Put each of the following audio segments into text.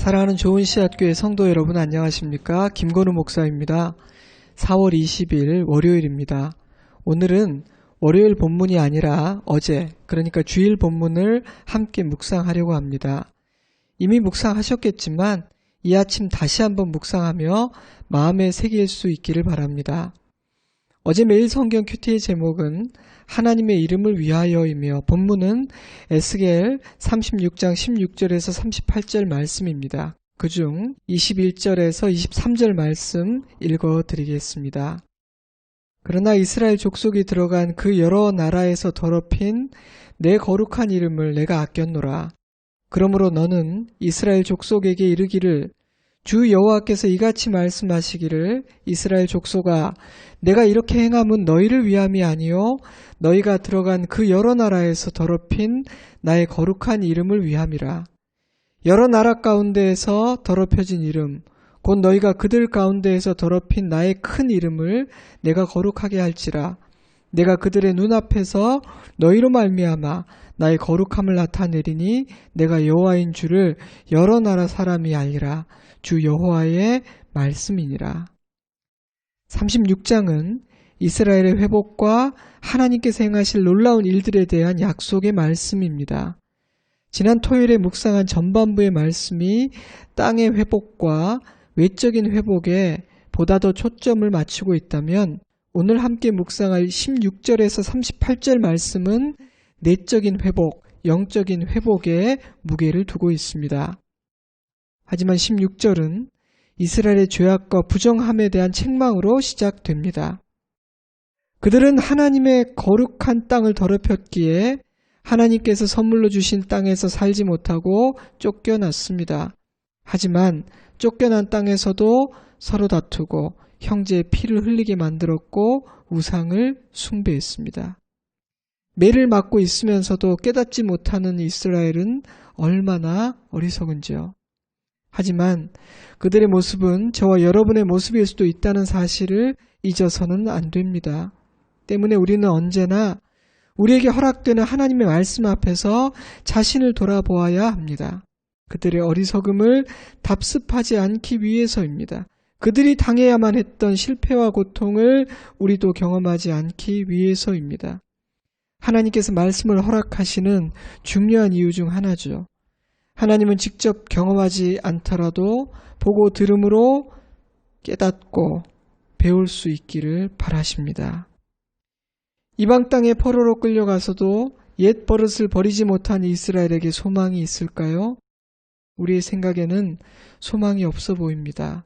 사랑하는 좋은 씨앗교회 성도 여러분 안녕하십니까? 김건우 목사입니다. 4월 20일 월요일입니다. 오늘은 월요일 본문이 아니라 어제, 그러니까 주일 본문을 함께 묵상하려고 합니다. 이미 묵상하셨겠지만 이 아침 다시 한번 묵상하며 마음에 새길 수 있기를 바랍니다. 어제 매일 성경 큐티의 제목은 하나님의 이름을 위하여이며 본문은 에스겔 36장 16절에서 38절 말씀입니다. 그중 21절에서 23절 말씀 읽어 드리겠습니다. 그러나 이스라엘 족속이 들어간 그 여러 나라에서 더럽힌 내 거룩한 이름을 내가 아꼈노라. 그러므로 너는 이스라엘 족속에게 이르기를 주 여호와께서 이같이 말씀하시기를 이스라엘 족속아 내가 이렇게 행함은 너희를 위함이 아니요 너희가 들어간 그 여러 나라에서 더럽힌 나의 거룩한 이름을 위함이라. 여러 나라 가운데에서 더럽혀진 이름 곧 너희가 그들 가운데에서 더럽힌 나의 큰 이름을 내가 거룩하게 할지라. 내가 그들의 눈앞에서 너희로 말미암아 나의 거룩함을 나타내리니 내가 여호와인 줄을 여러 나라 사람이 알리라 주 여호와의 말씀이니라. 36장은 이스라엘의 회복과 하나님께서 행하실 놀라운 일들에 대한 약속의 말씀입니다. 지난 토요일에 묵상한 전반부의 말씀이 땅의 회복과 외적인 회복에 보다 더 초점을 맞추고 있다면 오늘 함께 묵상할 16절에서 38절 말씀은 내적인 회복, 영적인 회복에 무게를 두고 있습니다. 하지만 16절은 이스라엘의 죄악과 부정함에 대한 책망으로 시작됩니다. 그들은 하나님의 거룩한 땅을 더럽혔기에 하나님께서 선물로 주신 땅에서 살지 못하고 쫓겨났습니다. 하지만 쫓겨난 땅에서도 서로 다투고 형제의 피를 흘리게 만들었고 우상을 숭배했습니다. 매를 맞고 있으면서도 깨닫지 못하는 이스라엘은 얼마나 어리석은지요. 하지만 그들의 모습은 저와 여러분의 모습일 수도 있다는 사실을 잊어서는 안 됩니다. 때문에 우리는 언제나 우리에게 허락되는 하나님의 말씀 앞에서 자신을 돌아보아야 합니다. 그들의 어리석음을 답습하지 않기 위해서입니다. 그들이 당해야만 했던 실패와 고통을 우리도 경험하지 않기 위해서입니다. 하나님께서 말씀을 허락하시는 중요한 이유 중 하나죠. 하나님은 직접 경험하지 않더라도 보고 들음으로 깨닫고 배울 수 있기를 바라십니다. 이방 땅에 포로로 끌려가서도 옛 버릇을 버리지 못한 이스라엘에게 소망이 있을까요? 우리의 생각에는 소망이 없어 보입니다.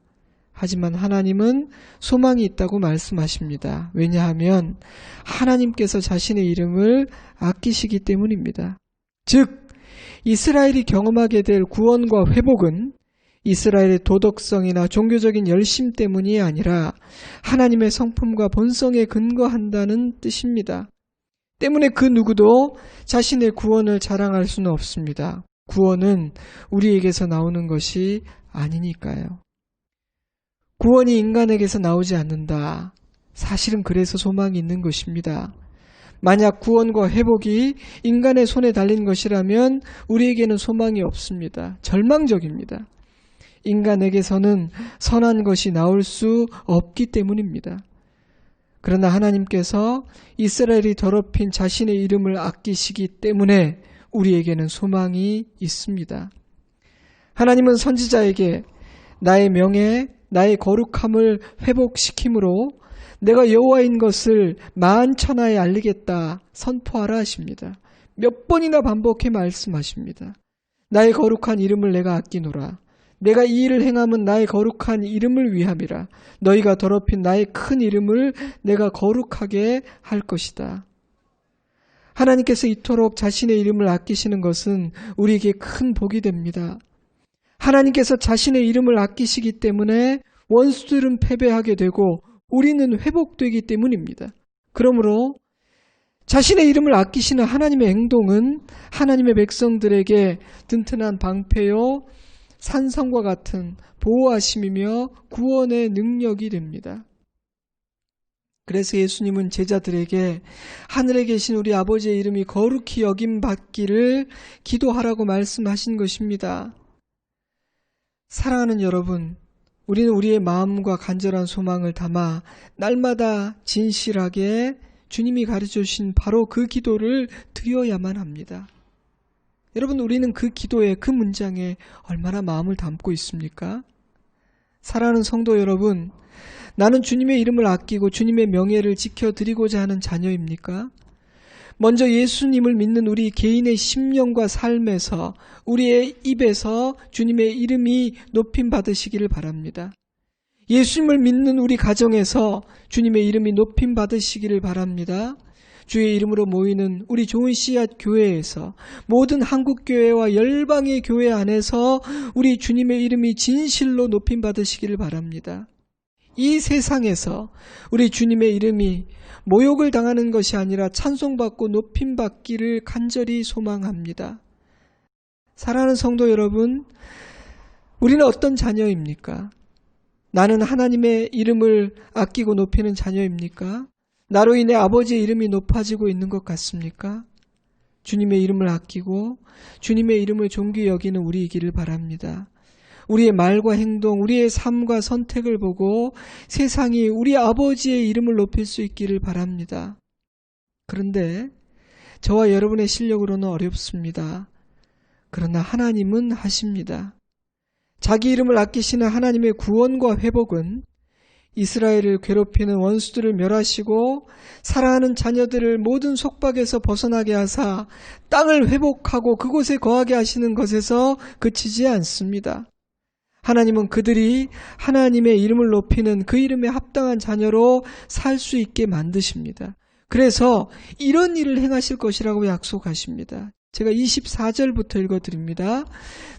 하지만 하나님은 소망이 있다고 말씀하십니다. 왜냐하면 하나님께서 자신의 이름을 아끼시기 때문입니다. 즉, 이스라엘이 경험하게 될 구원과 회복은 이스라엘의 도덕성이나 종교적인 열심 때문이 아니라 하나님의 성품과 본성에 근거한다는 뜻입니다. 때문에 그 누구도 자신의 구원을 자랑할 수는 없습니다. 구원은 우리에게서 나오는 것이 아니니까요. 구원이 인간에게서 나오지 않는다. 사실은 그래서 소망이 있는 것입니다. 만약 구원과 회복이 인간의 손에 달린 것이라면 우리에게는 소망이 없습니다. 절망적입니다. 인간에게서는 선한 것이 나올 수 없기 때문입니다. 그러나 하나님께서 이스라엘이 더럽힌 자신의 이름을 아끼시기 때문에 우리에게는 소망이 있습니다. 하나님은 선지자에게 나의 명예, 나의 거룩함을 회복시키므로 내가 여호와인 것을 만천하에 알리겠다 선포하라 하십니다. 몇 번이나 반복해 말씀하십니다. 나의 거룩한 이름을 내가 아끼노라. 내가 이 일을 행함은 나의 거룩한 이름을 위함이라. 너희가 더럽힌 나의 큰 이름을 내가 거룩하게 할 것이다. 하나님께서 이토록 자신의 이름을 아끼시는 것은 우리에게 큰 복이 됩니다. 하나님께서 자신의 이름을 아끼시기 때문에 원수들은 패배하게 되고 우리는 회복되기 때문입니다. 그러므로 자신의 이름을 아끼시는 하나님의 행동은 하나님의 백성들에게 든든한 방패요, 산성과 같은 보호하심이며 구원의 능력이 됩니다. 그래서 예수님은 제자들에게 하늘에 계신 우리 아버지의 이름이 거룩히 여김 받기를 기도하라고 말씀하신 것입니다. 사랑하는 여러분, 우리는 우리의 마음과 간절한 소망을 담아 날마다 진실하게 주님이 가르쳐 주신 바로 그 기도를 드려야만 합니다. 여러분, 우리는 그 기도에, 그 문장에 얼마나 마음을 담고 있습니까? 사랑하는 성도 여러분, 나는 주님의 이름을 아끼고 주님의 명예를 지켜드리고자 하는 자녀입니까? 먼저 예수님을 믿는 우리 개인의 심령과 삶에서 우리의 입에서 주님의 이름이 높임 받으시기를 바랍니다. 예수님을 믿는 우리 가정에서 주님의 이름이 높임 받으시기를 바랍니다. 주의 이름으로 모이는 우리 좋은 씨앗 교회에서 모든 한국 교회와 열방의 교회 안에서 우리 주님의 이름이 진실로 높임 받으시기를 바랍니다. 이 세상에서 우리 주님의 이름이 모욕을 당하는 것이 아니라 찬송받고 높임받기를 간절히 소망합니다. 사랑하는 성도 여러분, 우리는 어떤 자녀입니까? 나는 하나님의 이름을 아끼고 높이는 자녀입니까? 나로 인해 아버지의 이름이 높아지고 있는 것 같습니까? 주님의 이름을 아끼고 주님의 이름을 존귀 여기는 우리이기를 바랍니다. 우리의 말과 행동, 우리의 삶과 선택을 보고 세상이 우리 아버지의 이름을 높일 수 있기를 바랍니다. 그런데 저와 여러분의 실력으로는 어렵습니다. 그러나 하나님은 하십니다. 자기 이름을 아끼시는 하나님의 구원과 회복은 이스라엘을 괴롭히는 원수들을 멸하시고 사랑하는 자녀들을 모든 속박에서 벗어나게 하사 땅을 회복하고 그곳에 거하게 하시는 것에서 그치지 않습니다. 하나님은 그들이 하나님의 이름을 높이는 그 이름에 합당한 자녀로 살 수 있게 만드십니다. 그래서 이런 일을 행하실 것이라고 약속하십니다. 제가 24절부터 읽어드립니다.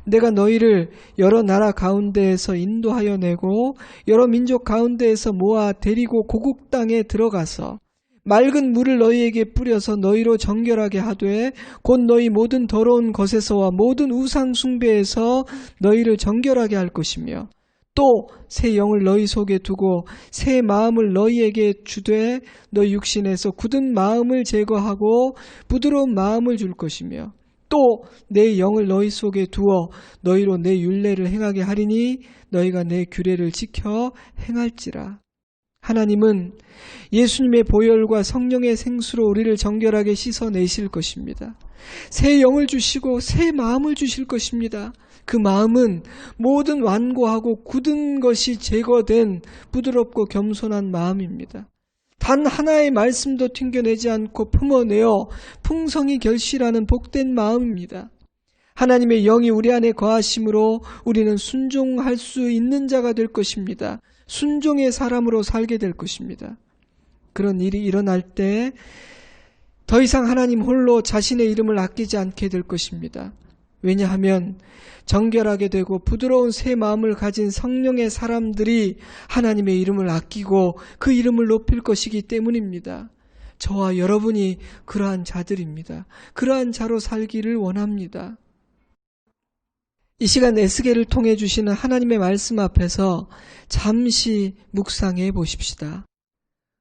내가 너희를 여러 나라 가운데에서 인도하여 내고 여러 민족 가운데에서 모아 데리고 고국 땅에 들어가서 맑은 물을 너희에게 뿌려서 너희로 정결하게 하되 곧 너희 모든 더러운 것에서와 모든 우상 숭배에서 너희를 정결하게 할 것이며 또 새 영을 너희 속에 두고 새 마음을 너희에게 주되 너희 육신에서 굳은 마음을 제거하고 부드러운 마음을 줄 것이며 또 내 영을 너희 속에 두어 너희로 내 윤례를 행하게 하리니 너희가 내 규례를 지켜 행할지라 하나님은 예수님의 보혈과 성령의 생수로 우리를 정결하게 씻어내실 것입니다. 새 영을 주시고 새 마음을 주실 것입니다. 그 마음은 모든 완고하고 굳은 것이 제거된 부드럽고 겸손한 마음입니다. 단 하나의 말씀도 튕겨내지 않고 품어내어 풍성히 결실하는 복된 마음입니다. 하나님의 영이 우리 안에 거하심으로 우리는 순종할 수 있는 자가 될 것입니다. 순종의 사람으로 살게 될 것입니다. 그런 일이 일어날 때 더 이상 하나님 홀로 자신의 이름을 아끼지 않게 될 것입니다. 왜냐하면 정결하게 되고 부드러운 새 마음을 가진 성령의 사람들이 하나님의 이름을 아끼고 그 이름을 높일 것이기 때문입니다. 저와 여러분이 그러한 자들입니다. 그러한 자로 살기를 원합니다. 이 시간 에스겔을 통해 주시는 하나님의 말씀 앞에서 잠시 묵상해 보십시다.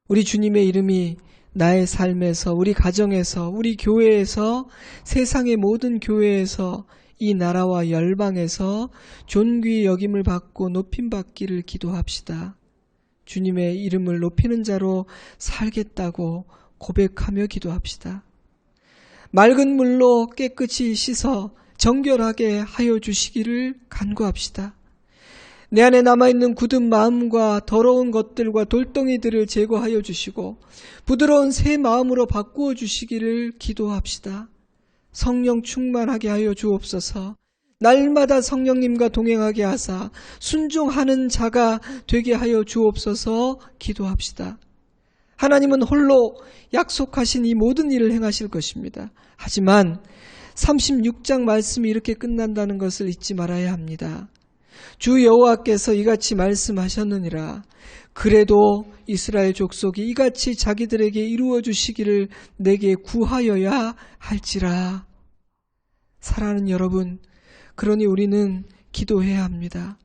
우리 주님의 이름이 나의 삶에서, 우리 가정에서, 우리 교회에서, 세상의 모든 교회에서, 이 나라와 열방에서 존귀 여김을 받고 높임 받기를 기도합시다. 주님의 이름을 높이는 자로 살겠다고 고백하며 기도합시다. 맑은 물로 깨끗이 씻어 정결하게 하여 주시기를 간구합시다. 내 안에 남아있는 굳은 마음과 더러운 것들과 돌덩이들을 제거하여 주시고 부드러운 새 마음으로 바꾸어 주시기를 기도합시다. 성령 충만하게 하여 주옵소서. 날마다 성령님과 동행하게 하사 순종하는 자가 되게 하여 주옵소서 기도합시다. 하나님은 홀로 약속하신 이 모든 일을 행하실 것입니다. 하지만 36장 말씀이 이렇게 끝난다는 것을 잊지 말아야 합니다. 주 여호와께서 이같이 말씀하셨느니라. 그래도 이스라엘 족속이 이같이 자기들에게 이루어 주시기를 내게 구하여야 할지라. 사랑하는 여러분, 그러니 우리는 기도해야 합니다.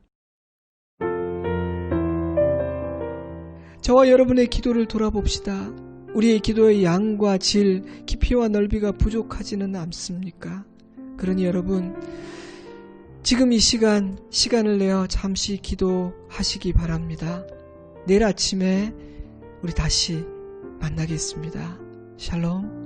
저와 여러분의 기도를 돌아봅시다. 우리의 기도의 양과 질, 깊이와 넓이가 부족하지는 않습니까? 그러니 여러분, 지금 이 시간, 시간을 내어 잠시 기도하시기 바랍니다. 내일 아침에 우리 다시 만나겠습니다. 샬롬.